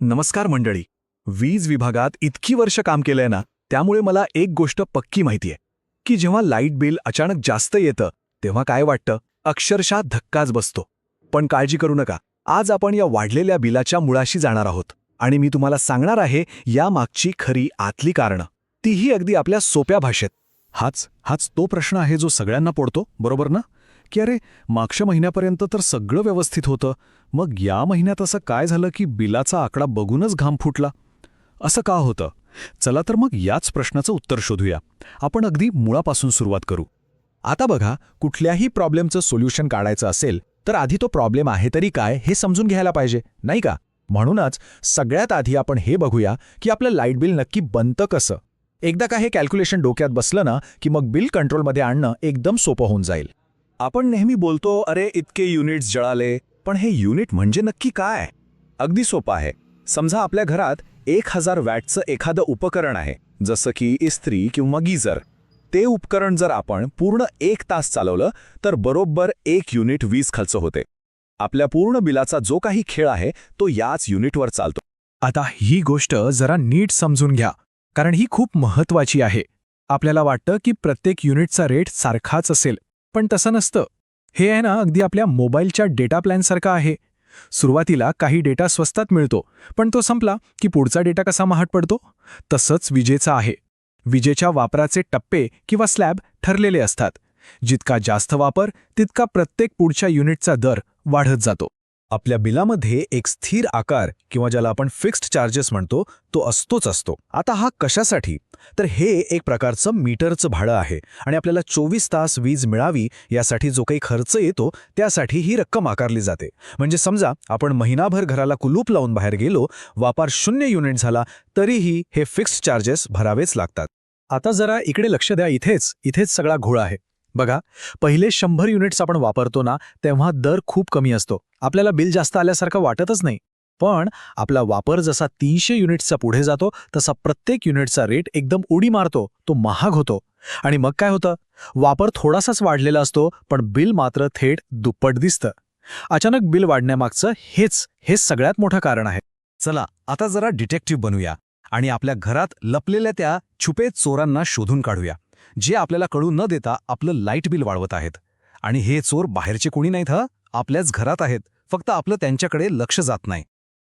नमस्कार मंडळी. वीज विभागात इतकी वर्ष काम केलंय ना त्यामुळे मला एक गोष्ट पक्की माहितीये. की जेव्हा लाइट बिल अचानक जास्त येतं तेव्हा काय वाटतं? अक्षरशः धक्काच बसतो. पण काळजी करू नका. आज आपण या वाढलेल्या बिलाच्या मुळाशी जाणार आहोत. आणि मी तुम्हाला सांगणार आहे या मागची खरी आतली कारणं. तीही अगदी आपल्या सोप्या भाषेत. हाच हाच तो प्रश्न आहे जो सगळ्यांना पडतो बरोबर ना? की अरे मागच्या महिन्यापर्यंत तर सगळं व्यवस्थित होतं. मग या महिन्यात असं काय झालं की बिलाचा आकडा बघूनच घाम फुटला? असं का होतं? चला तर मग याच प्रश्नाचं उत्तर शोधूया. आपण अगदी मुळापासून सुरुवात करू. आता बघा कुठल्याही प्रॉब्लेमचं सोल्युशन काढायचं असेल तर आधी तो प्रॉब्लेम आहे तरी काय हे समजून घ्यायला पाहिजे नाही का? म्हणूनच सगळ्यात आधी आपण हे बघूया की आपलं लाइट बिल नक्की बनतं कसं. एकदा का हे कॅल्क्युलेशन डोक्यात बसलं ना की मग बिल कंट्रोलमध्ये आणणं एकदम सोपं होऊन जाईल. आपण नेहमी बोलतो अरे इतके युनिट्स जळाले पण हे युनिट म्हणजे नक्की काय? अगदी सोपं आहे. समजा आपल्या घरात एक हजार वॅटचं एखादं उपकरण आहे जसं की इस्त्री किंवा गीझर ते उपकरण जर आपण पूर्ण एक तास चालवलं तर बरोबर एक युनिट वीज खर्च होते. आपल्या पूर्ण बिलाचा जो काही खेळ आहे तो याच युनिटवर चालतो. आता ही गोष्ट जरा नीट समजून घ्या कारण ही खूप महत्वाची आहे. आपल्याला वाटतं की प्रत्येक युनिटचा रेट सारखाच असेल पण तसं नसतं. हे आहे ना अगदी आपल्या मोबाईलच्या डेटा प्लॅनसारखं आहे. सुरुवातीला काही डेटा स्वस्तात मिळतो पण तो संपला की पुढचा डेटा कसा महाट पडतो? तसंच विजेचा आहे. विजेच्या वापराचे टप्पे किंवा स्लॅब ठरलेले असतात. जितका जास्त वापर तितका प्रत्येक पुढच्या युनिटचा दर वाढत जातो. आपल्या बिलामध्ये एक स्थिर आकार किंवा ज्याला आपण फिक्स्ड चार्जेस म्हणतो तो असतोच असतो. आता हा कशासाठी? तर हे एक प्रकारचं मीटरचं भाडं आहे आणि आपल्याला चोवीस तास वीज मिळावी यासाठी जो काही खर्च येतो त्यासाठी ही रक्कम आकारली जाते. म्हणजे समजा आपण महिनाभर घराला कुलूप लावून बाहेर गेलो वापर शून्य युनिट झाला तरीही हे फिक्स्ड चार्जेस भरावेच लागतात. आता जरा इकडे लक्ष द्या इथेच इथेच सगळा घोळ आहे. बघा पहिले शंभर युनिट्स आपण वापरतो ना तेव्हा दर खूप कमी असतो. आपल्याला बिल जास्त आल्यासारखं वाटतच नाही. पण आपला वापर जसा तीनशे युनिट्सचा पुढे जातो तसा प्रत्येक युनिटचा रेट एकदम उडी मारतो तो महाग होतो. आणि मग काय होतं? वापर थोडासाच वाढलेला असतो पण बिल मात्र थेट दुप्पट दिसतं. अचानक बिल वाढण्यामागचं हेच हेच सगळ्यात मोठं कारण आहे. चला आता जरा डिटेक्टिव्ह बनूया आणि आपल्या घरात लपलेल्या त्या छुपे चोरांना शोधून काढूया. जे आपल्याला कळू न देता आपलं लाइट बिल वाढवत आहेत. आणि हे चोर बाहेरचे कोणी नाहीत हं? आपल्याच घरात आहेत. फक्त आपलं त्यांच्याकडे लक्ष जात नाही.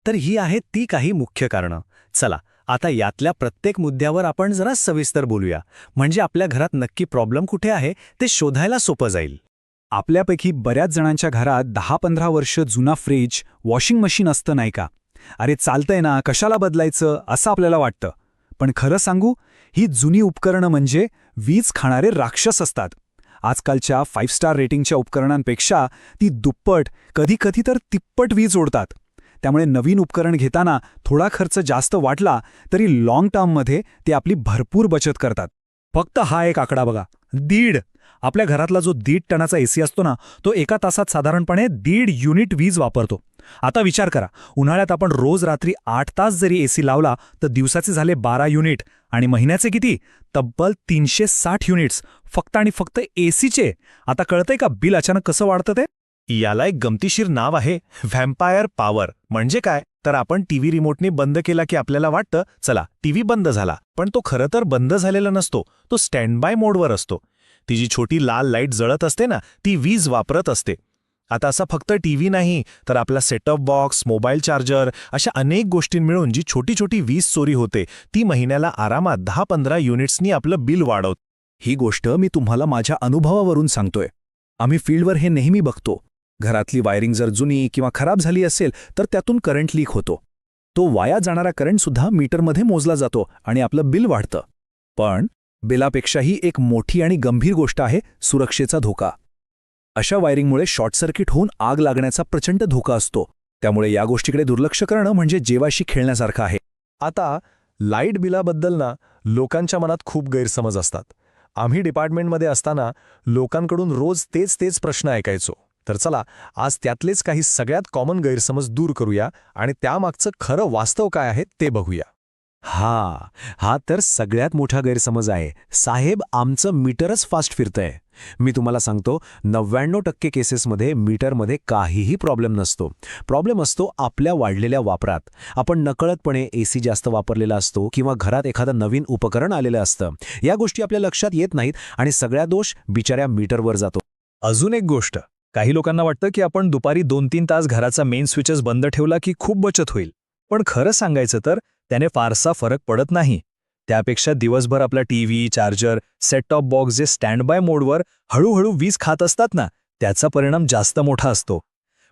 तर ही आहेत ती काही मुख्य कारणं. चला आता यातल्या प्रत्येक मुद्द्यावर आपण जरा सविस्तर बोलूया. म्हणजे आपल्या घरात नक्की प्रॉब्लेम कुठे आहे ते शोधायला सोपं जाईल. आपल्यापैकी बऱ्याच जणांच्या घरात दहा पंधरा वर्ष जुना फ्रीज वॉशिंग मशीन असतं नाही का? अरे चालतंय ना कशाला बदलायचं असं आपल्याला वाटतं. पण खरं सांगू ही जुनी उपकरणं म्हणजे वीज खाणारे राक्षस असतात. आजकालच्या फाईव्ह स्टार रेटिंगच्या उपकरणांपेक्षा ती दुप्पट कधीकधी तर तिप्पट वीज ओढतात. त्यामुळे नवीन उपकरण घेताना थोडा खर्च जास्त वाटला तरी लाँग टर्ममध्ये ते आपली भरपूर बचत करतात. फक्त हा एक आकडा बघा. दीड आपल्या घरातला जो दीड टनाचा एसी असतो ना तो एका तासात साधारणपणे दीड युनिट वीज वापरतो. आता विचार करा उन्हाळ्यात आपण रोज रात्री आठ तास जरी एसी लावला तर दिवसाचे झाले बारा युनिट आणि महिन्याचे किती? तब्बल तीनशे साठ युनिट्स फक्त आणि फक्त एसीचे. आता कळतंय का बिल अचानक कसं वाढतं ते? याला एक गमतीशीर नाव आहे व्हॅम्पायर पॉवर. म्हणजे काय? तर आपण टीव्ही रिमोटने बंद केला की आपल्याला वाटतं चला टीव्ही बंद झाला. पण तो खरं तर बंद झालेला नसतो तो स्टँड बाय मोडवर असतो. ती जी छोटी लाल लाइट जळत असते ना ती वीज वापरत असते. आता असा फक्त टीव्ही नाही तर आपला सेटअप बॉक्स मोबाईल चार्जर अशा अनेक गोष्टी मिळून जी छोटी छोटी वीज चोरी होते ती महिन्याला आरामात दहा पंधरा युनिट्सनी आपलं बिल वाढवत. ही गोष्ट मी तुम्हाला माझ्या अनुभवावरून सांगतोय. आम्ही फील्डवर हे नेहमी बघतो. घरातली वायरिंग जर जुनी किंवा खराब झाली असेल तर त्यातून करंट लीक होतो. तो वाया जाणारा करंटसुद्धा मीटरमध्ये मोजला जातो आणि आपलं बिल वाढतं. पण बिलापेक्षाही एक मोठी आणि गंभीर गोष्ट आहे सुरक्षेचा धोका. अशा वायरिंगमुळे शॉर्ट सर्किट होऊन आग लागण्याचा प्रचंड धोका असतो. त्यामुळे या गोष्टीकडे दुर्लक्ष करणं म्हणजे जेवाशी खेळण्यासारखं आहे. आता लाइट बिलाबद्दल ना लोकांच्या मनात खूप गैरसमज असतात. आम्ही डिपार्टमेंटमध्ये असताना लोकांकडून रोज तेच तेच प्रश्न ऐकायचो. तर चला आज त्यातलेच काही सगळ्यात कॉमन गैरसमज दूर करूया आणि त्यामागचं खरं वास्तव काय आहे ते बघूया. हा हा तर सगळ्यात मोठा गैरसमज आहे. साहेब आमचं मीटरच फास्ट फिरतंय. मी तुम्हाला सांगतो नव्याण्णव टक्के केसेसमध्ये मीटरमध्ये काहीही प्रॉब्लेम नसतो. प्रॉब्लेम असतो आपल्या वाढलेल्या वापरात. आपण नकळतपणे एसी जास्त वापरलेला असतो किंवा घरात एखादं नवीन उपकरण आलेलं असतं. या गोष्टी आपल्या लक्षात येत नाहीत आणि सगळ्या दोष बिचाऱ्या मीटरवर जातो. अजून एक गोष्ट. काही लोकांना वाटतं की आपण दुपारी दोन तीन तास घराचा मेन स्विचेस बंद ठेवला की खूप बचत होईल. पण खरं सांगायचं तर त्याने फारसा फरक पडत नाही. त्यापेक्षा दिवसभर आपला TV charger set top box जे स्टँड बाय मोडवर हळूहळू वीज खात असतात ना त्याचा परिणाम जास्त मोठा असतो.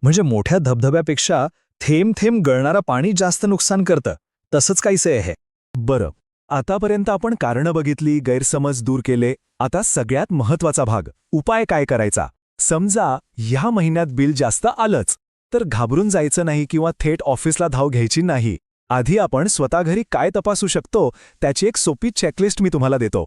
म्हणजे मोठ्या धबधब्यापेक्षा थेंब थेंब गळणारा पाणी जास्त नुकसान करतं. तसंच काहीसे आहे. बरं. आतापर्यंत आपण कारणं बघितली गैरसमज दूर केले. आता सगळ्यात महत्त्वाचा भाग उपाय काय करायचा? समजा ह्या महिन्यात बिल जास्त आलंच तर घाबरून जायचं नाही किंवा थेट ऑफिसला धाव घ्यायची नाही. आधी आपण स्वतः घरी काय तपासू शकतो त्याची एक सोपी चेकलिस्ट मी तुम्हाला देतो.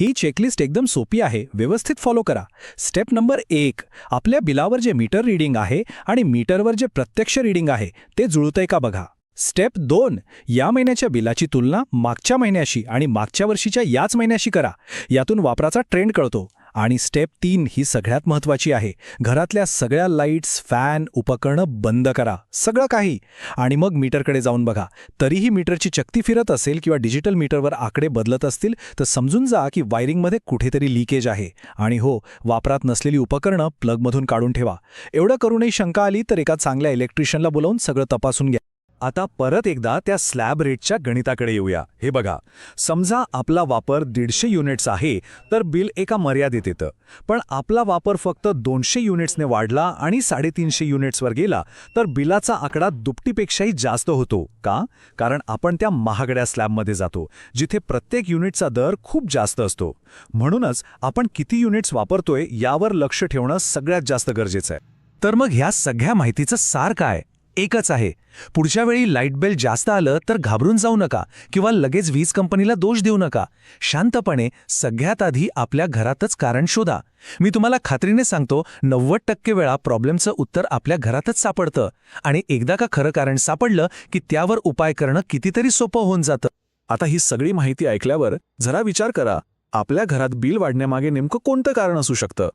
ही चेकलिस्ट एकदम सोपी आहे व्यवस्थित फॉलो करा. स्टेप नंबर एक आपल्या बिलावर जे मीटर रीडिंग आहे आणि मीटरवर जे प्रत्यक्ष रीडिंग आहे ते जुळतंय का बघा? स्टेप दोन या महिन्याच्या बिलाची तुलना मागच्या महिन्याशी आणि मागच्या वर्षीच्या याच महिन्याशी करा. यातून वापराचा ट्रेंड कळतो. आणि स्टेप तीन ही सगळ्यात महत्त्वाची आहे. घरातल्या सगळ्या लाईट्स फॅन उपकरणं बंद करा. सगळं काही. आणि मग मीटरकडे जाऊन बघा. तरीही मीटरची चक्ती फिरत असेल किंवा डिजिटल मीटरवर आकडे बदलत असतील तर समजून जा की वायरिंगमध्ये कुठेतरी लिकेज आहे. आणि हो वापरात नसलेली उपकरणं प्लगमधून काढून ठेवा. एवढं करूनही शंका आली तर एका चांगल्या इलेक्ट्रिशियनला बोलावून सगळं तपासून घ्या. आता परत एकदा त्या स्लॅब रेटच्या गणिताकडे येऊया. हे बघा. समजा आपला वापर दीडशे युनिट्स आहे तर बिल एका मर्यादेत येतं. पण आपला वापर फक्त दोनशे युनिट्सने वाढला आणि साडेतीनशे युनिट्सवर गेला तर बिलाचा आकडा दुपटीपेक्षाही जास्त होतो. का? कारण आपण त्या महागड्या स्लॅबमध्ये जातो जिथे प्रत्येक युनिटचा दर खूप जास्त असतो. म्हणूनच आपण किती युनिट्स वापरतोय यावर लक्ष ठेवणं सगळ्यात जास्त गरजेचं आहे. तर मग ह्या सगळ्या माहितीचं सार काय? एकच आहे. पुढच्या वेळी लाइट बिल जास्त आलं तर घाबरून जाऊ नका किंवा लगेच वीज कंपनीला दोष देऊ नका. शांतपणे सगळ्यात आधी आपल्या घरातच कारण शोधा. मी तुम्हाला खात्रीने सांगतो नव्वद टक्के वेळा प्रॉब्लेमचं उत्तर आपल्या घरातच सापडतं. आणि एकदा का खरं कारण सापडलं की त्यावर उपाय करणं कितीतरी सोपं होऊन जातं. आता ही सगळी माहिती ऐकल्यावर जरा विचार करा. आपल्या घरात बिल वाढण्यामागे नेमकं कोणतं कारण असू शकतं?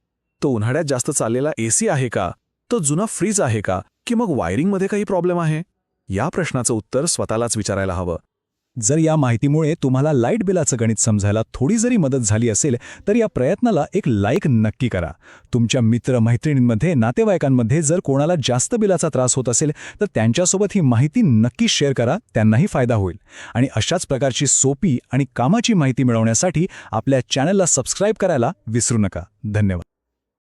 तो उन्हाळ्यात जास्त चाललेला एसी आहे का? तो जुना फ्रीज आहे का? की मग वायरिंगमध्ये काही प्रॉब्लेम आहे? या प्रश्नाचं उत्तर स्वतःलाच विचारायला हवं. जर या माहितीमुळे तुम्हाला लाइट बिलाचं गणित समजायला थोडी जरी मदत झाली असेल तर या प्रयत्नाला एक लाईक नक्की करा. तुमच्या मित्र मैत्रिणींमध्ये नातेवाईकांमध्ये जर कोणाला जास्त बिलाचा त्रास होत असेल तर त्यांच्यासोबत ही माहिती नक्की शेअर करा त्यांनाही फायदा होईल. आणि अशाच प्रकारची सोपी आणि कामाची माहिती मिळवण्यासाठी आपल्या चॅनलला सबस्क्राईब करायला विसरू नका. धन्यवाद.